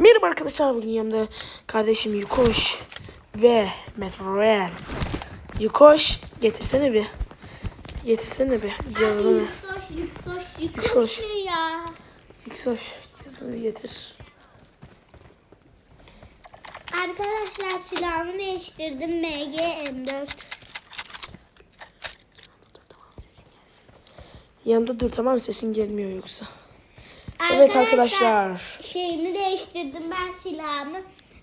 Merhaba arkadaşlar bugün yanımda kardeşim Yukoş ve Metro Real. Yukoş getirsene bir. Getirsene bir cihazını. Yüksoş, yüksoş, Yüksoş. yüksoş ya? Yukoş cihazını getir. Arkadaşlar silahımı değiştirdim MG M4. Yanımda dur tamam sesin gelmiyor yoksa. Evet arkadaşlar. Şeyimi değiştirdim ben silahımı.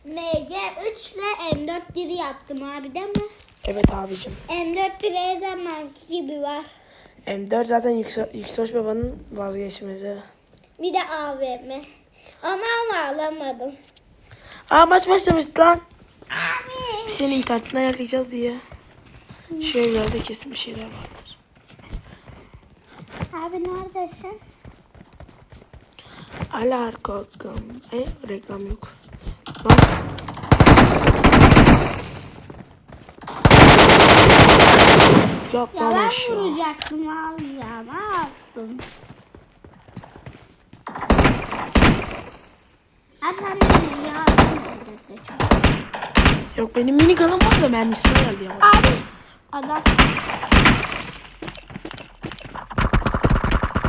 MG3 ile M4 1 yaptım abi değil mi? Evet abicim. M4 1 her zamanki gibi var. M4 zaten Yüksoş babanın vazgeçmezi. Bir de AVM. Onu ama alamadım. Aa maç başlamış lan. Abi. Seni internetten ayarlayacağız diye. Şu evlerde kesin bir şeyler vardır. Abi neredesin? Alar kokum. E reklam yok. Lan. Ya ben vuracaktım abi ya. Ne yaptın? Abi sen de ya. Yok benim mini kanım var da mermisine geldi ya. Abi. Adam.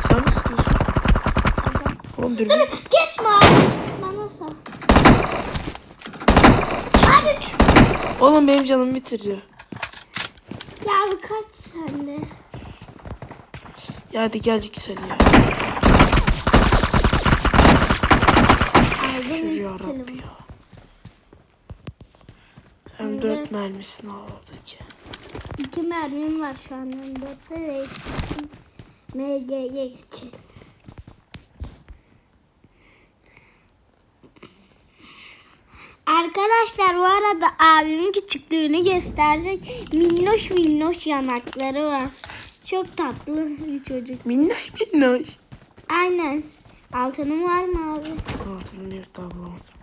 Sen mi sıkıyorsun? Dur. Dur kesme abi. Bana sal. Abi. Oğlum benim canımı bitirdi. Ya abi kaç sende? Ya hadi gel yüksel ya. Şükür ya Rabbi telefonu. ya. Hem dört mermisini aldı ki. İki mermim var şu an. Dörtte MG'ye geçelim. Arkadaşlar bu arada abimin küçüklüğünü gösterecek minnoş minnoş yanakları var. Çok tatlı bir çocuk. Minnoş minnoş. Aynen. Altının var mı abi? Altını yok daha bulamadım.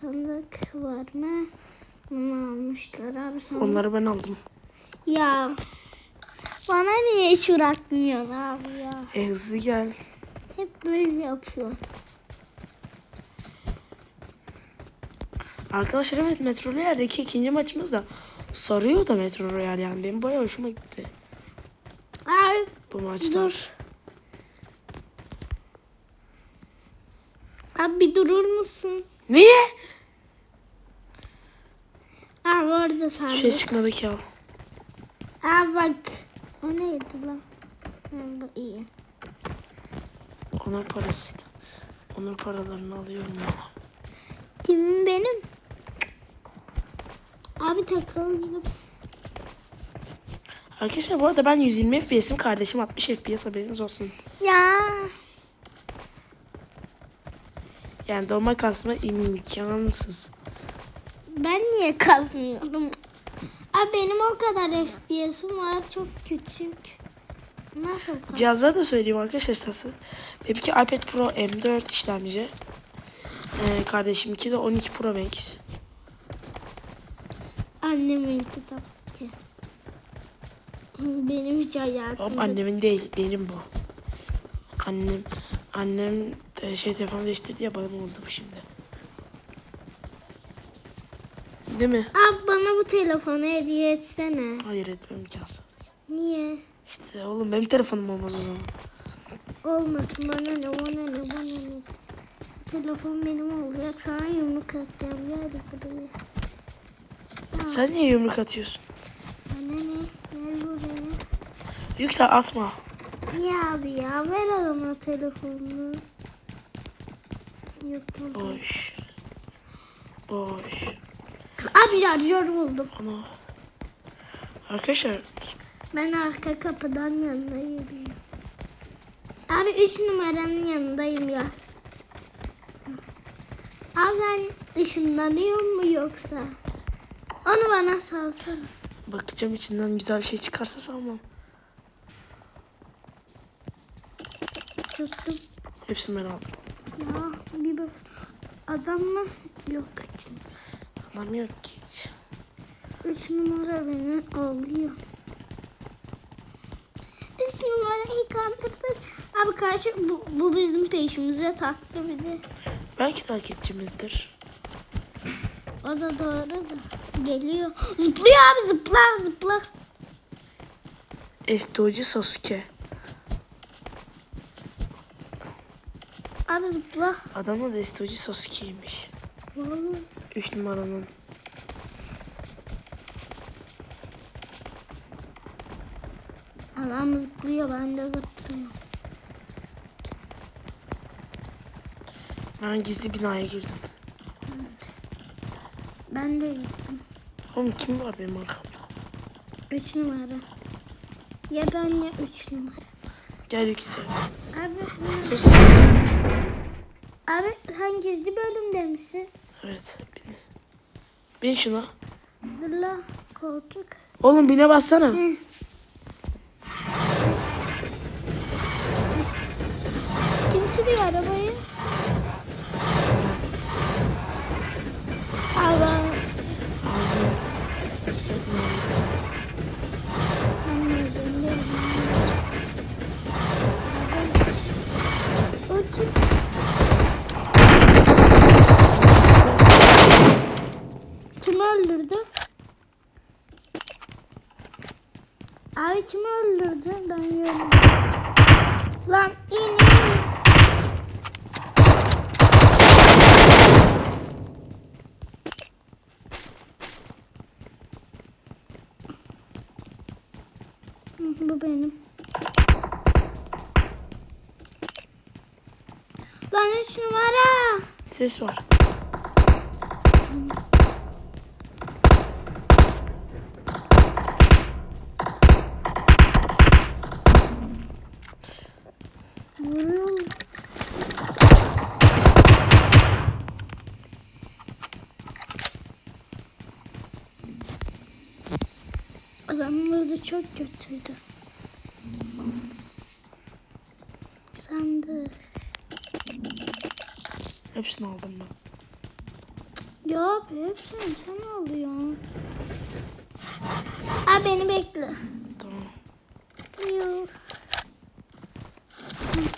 Sandık var mı? Bunu almışlar abi sandık. Onları ben aldım. Ya bana niye hiç bırakmıyorsun abi ya? E hızlı gel. Hep böyle yapıyor. Arkadaşlar evet Metro Royale'deki ikinci maçımız da sarıyor da Metro Royale yani. Benim bayağı hoşuma gitti Abi bu maçlar. dur. Abi bir durur musun? Niye? Abi orada Hiçbir şey çıkmadı ki. Abi bak. O neydi lan? Ha, bu iyi. Onun parasıydı. Onun paralarını alıyorum ya. Kimin benim? Abi takıldım. Arkadaşlar bu arada ben 120 FPS'im kardeşim 60 FPS haberiniz olsun. Ya. Yani dolma kasma imkansız. Ben niye kazmıyorum? Abi benim o kadar FPS'im var çok küçük. Nasıl kaz? Cihazları da söyleyeyim arkadaşlar isterseniz. Benimki iPad Pro M4 işlemci. Ee, kardeşimki de 12 Pro Max. Annemin kitap ki. Benim hiç hayatım. Oğlum annemin değil benim bu. Annem annem şey telefonu değiştirdi ya bana oldu bu şimdi. Değil mi? Abi bana bu telefonu hediye etsene. Hayır etmem imkansız. Niye? İşte oğlum benim telefonum olmaz o zaman. Olmasın bana ne bana ne bana ne. Telefon benim olacak sana yumruk atacağım gel buraya. Sen niye yumruk atıyorsun? Bana ne gel buraya. Yüksel atma. Niye abi ya ver adama telefonunu. Yok burada. Boş. Boş. Abi şarjör buldum. Ana. Arkadaşlar Ben arka kapıdan yanındayım. Abi 3 numaranın yanındayım ya. Abi sen ışınlanıyor mu yoksa? Onu bana salsana. bakacağım içinden güzel bir şey çıkarsa sanmam. Tuttum. Hepsini ben aldım. Ya bir bak. Adam mı? Yok. Anlamıyorum ki hiç. 3 numara beni alıyor. 3 numara ilk anlatır. Abi karşı bu, bu bizim peşimize taktı bir de. Belki takipçimizdir. O da doğru da. Geliyor. Zıplıyor abi zıpla zıpla. Estoji Sasuke. Abi zıpla. Adamın da Estoji Sasuke'ymiş. Vallahi. 3 numaranın. Adam zıplıyor ben de zıplıyorum. Ben gizli binaya girdim. Ben de gittim. Oğlum kim var benim arkamda? Üç numara. Ya ben ya üç numara. Gel yüksel. Abi, Sosis. abi sen gizli bölümde misin? Evet. Bin. Bin şuna. Zırla koltuk. Oğlum bine bassana. Hı. Kim sürüyor arabayı? Allah. Ağzını. Anladım. O kim? Kim öldürdü? Abi kim öldürdü? Ben gördüm. Lan in in. Bu benim. Lan üç numara. Ses var. Çok kötüydü. Sen de. Hepsini aldım ben. Ya abi hepsini sen alıyorsun. Abi beni bekle. Tamam. Yok.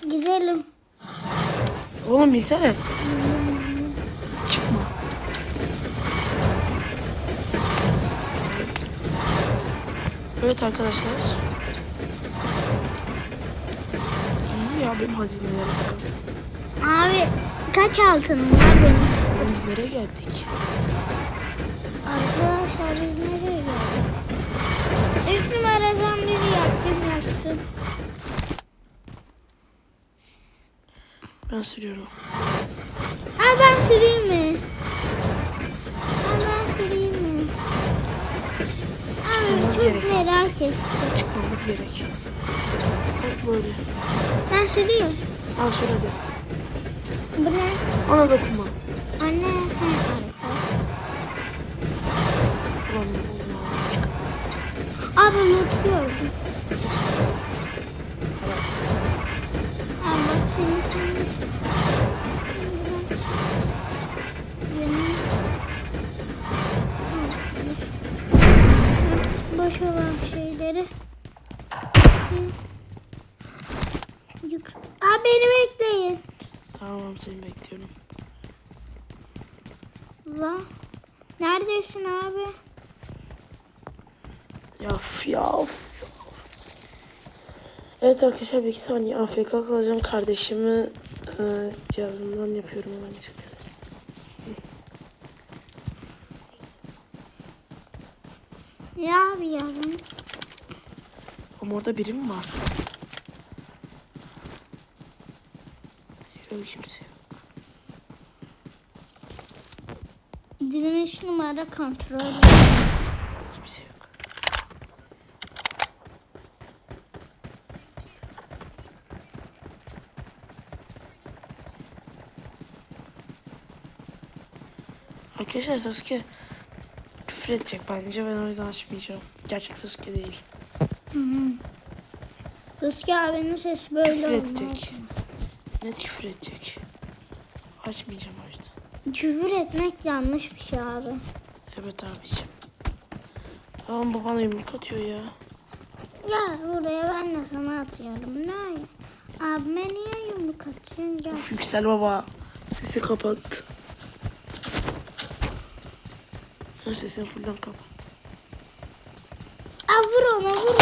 Gidelim. Oğlum binsene. Evet arkadaşlar. İyi ya benim hazinelerim falan. Abi kaç altınım var benim? Oğlum biz nereye geldik? Arkadaşlar biz nereye geldik? Üç numara zombiyi yaktım yaktım. Ben sürüyorum. Ha ben süreyim mi? Olmaz çok gerek merak ettim. Çıkmamız gerek. Bak böyle. Ben süreyim. Al sür hadi. Bu ne? Ona dokunma. Anne. Ha, harika. Abi gördüm. Hepsini al. Evet. Boş olan şeyleri. Yuk- Abi beni bekleyin. Tamam seni bekliyorum. Lan. Neredesin abi? Ya of ya of. Evet arkadaşlar bir iki saniye AFK kalacağım. Kardeşimi e, cihazından yapıyorum hemen çıkıyorum. Ya abi Ama orada biri mi var? Yok kimse yok. Direniş numara kontrol. Kimse yok. Arkadaşlar Sasuke küfür edecek bence ben o yüzden açmayacağım. Gerçek Sasuke değil. Kızki abinin sesi böyle Küfür olmaz. edecek. Net küfür edecek. Açmayacağım o yüzden. Küfür etmek yanlış bir şey abi. Evet abicim. Tamam babana yumruk atıyor ya. Ya buraya ben de sana atıyorum. Ne? Abime niye yumruk atıyorsun? Gel. Of Yüksel baba. Sesi kapat. Ha, sesini fullden kapat. Aa, vur ona vur.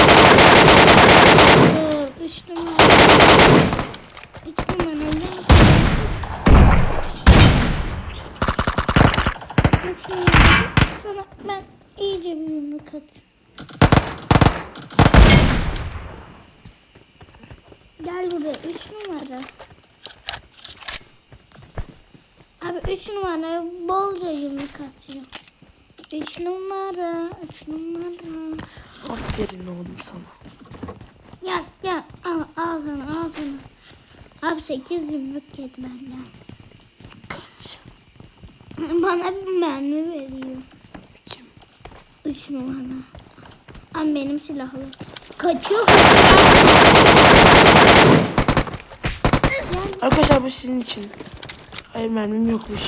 Üç numara. Üç numara. Üç numara. Sana ben iyice bir atayım. Gel buraya. Üç numara. Abi üç numara bolca yumruk atıyor. Üç numara. Üç numara. Aferin oğlum sana. Gel gel al, al sana. Abi 8 yumruk yedi benden. Kaç? Bana bir mermi veriyor. Kim? 3 numara. Abi benim silahlı. Kaçıyor. Arkadaşlar bu sizin için. Hayır mermim yokmuş.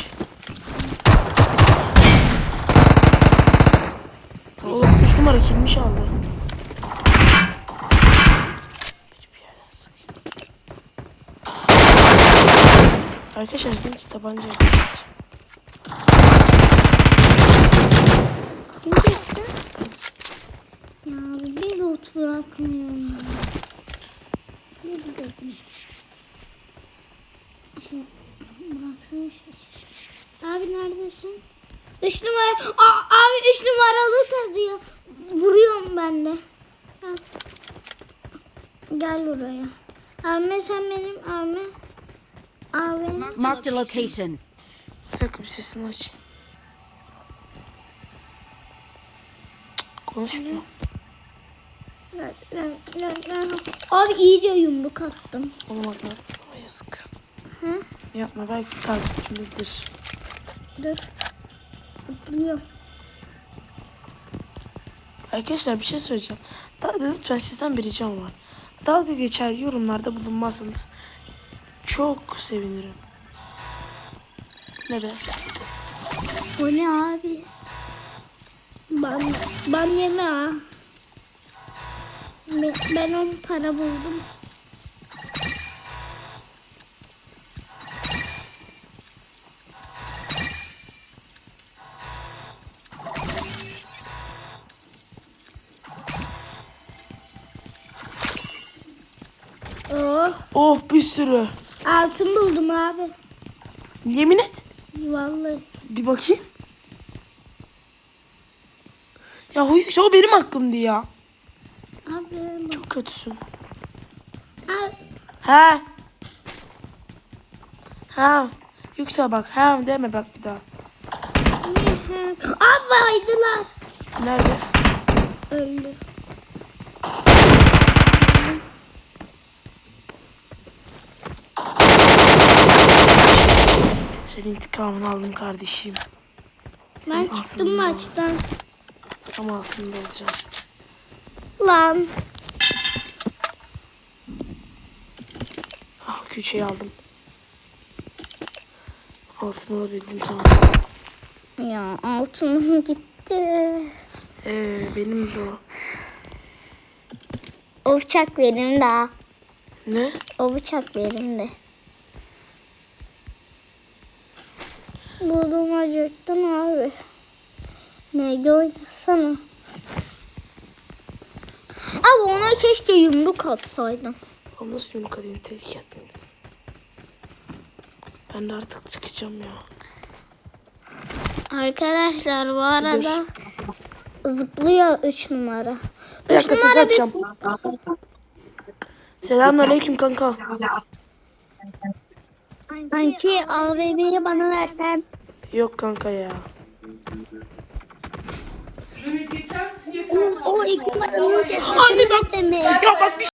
Oğlum 3 numara kilmiş aldı. Arkadaşlar sizin için tabanca yapacağız. Kim geçti? Ya bir loot bırakmıyorum. Bir dedim. Şey, bıraksana şu. Abi neredesin? Üç numara. Aa, abi üç numaralı tazıyor. Vuruyorum ben de. Gel. Gel buraya. Abi sen benim abi. Abi. Marked a location. Bir sesini aç. Konuşmuyor. Abi iyice yumruk attım. Oğlum bak yapma yazık. Hı? Yapma belki takipçimizdir. Dur. Zıplıyor. Arkadaşlar bir şey söyleyeceğim. Dalga lütfen sizden bir ricam var. Dalga geçer yorumlarda bulunmazsanız çok sevinirim. Ne be? O ne abi? Ben, ben yeme ha. Ben, ben on para buldum. Oh, Oh bir sürü. altın buldum abi. Yemin et. Vallahi. Bir bakayım. Ya o, o benim hakkımdı ya. Abi. Çok kötüsün. Abi. He. Ha. Yüksel bak. Ha deme bak bir daha. Abi baydılar. Nerede? Öldü. Senin intikamını aldım kardeşim. Ben Senin çıktım aklını aldım. maçtan. Ama aklında olacağım. Lan. Ah küçüğü aldım. Altını alabildim tamam. Ya altınım gitti. Ee, benim de o. O bıçak benim de. Ne? O bıçak benim de. Buldum acıktın abi. Neydi oynasana. Abi ona keşke yumruk atsaydın. Ama nasıl yumruk edeyim tehlike. Ben de artık çıkacağım ya. Arkadaşlar bu arada zıplıyor 3 numara. Bir dakika ses açacağım. Selamünaleyküm kanka. Sanki AVM'yi bana versen. Yok kanka ya. O iki numaranın cesedi Anne bak. Ya bak bir